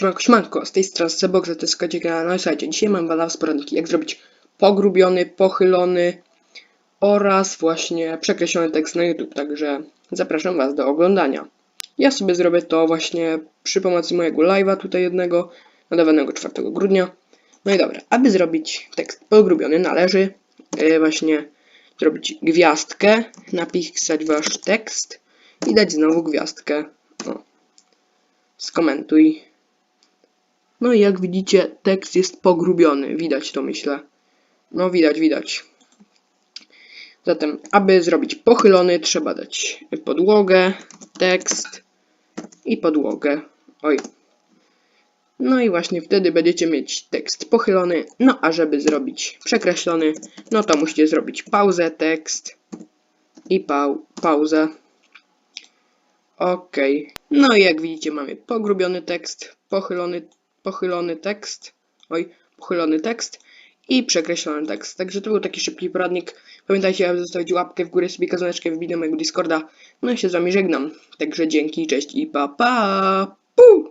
Siemanko, siemanko, z tej strony Sebox, to jest kanał. No i słuchajcie, dzisiaj mam dla was poradniki, jak zrobić pogrubiony, pochylony oraz właśnie przekreślony tekst na YouTube, także zapraszam was do oglądania. Ja sobie zrobię to właśnie przy pomocy mojego live'a tutaj jednego, nadawanego 4 grudnia. No i dobra, aby zrobić tekst pogrubiony należy e, właśnie zrobić gwiazdkę, napisać wasz tekst i dać znowu gwiazdkę. O. Skomentuj. No i jak widzicie, tekst jest pogrubiony. Widać to, myślę. No, widać, widać. Zatem, aby zrobić pochylony, trzeba dać podłogę, tekst i podłogę. Oj. No i właśnie wtedy będziecie mieć tekst pochylony. No a żeby zrobić przekreślony, no to musicie zrobić pauzę, tekst i pau pauzę. Ok. No i jak widzicie mamy pogrubiony tekst, pochylony, pochylony tekst, oj, pochylony tekst i przekreślony tekst. Także to był taki szybki poradnik. Pamiętajcie, aby zostawić łapkę w górę, sobie kazaneczkę, wbij do mojego Discorda. No i się z wami żegnam. Także dzięki, cześć i pa pa! Pu!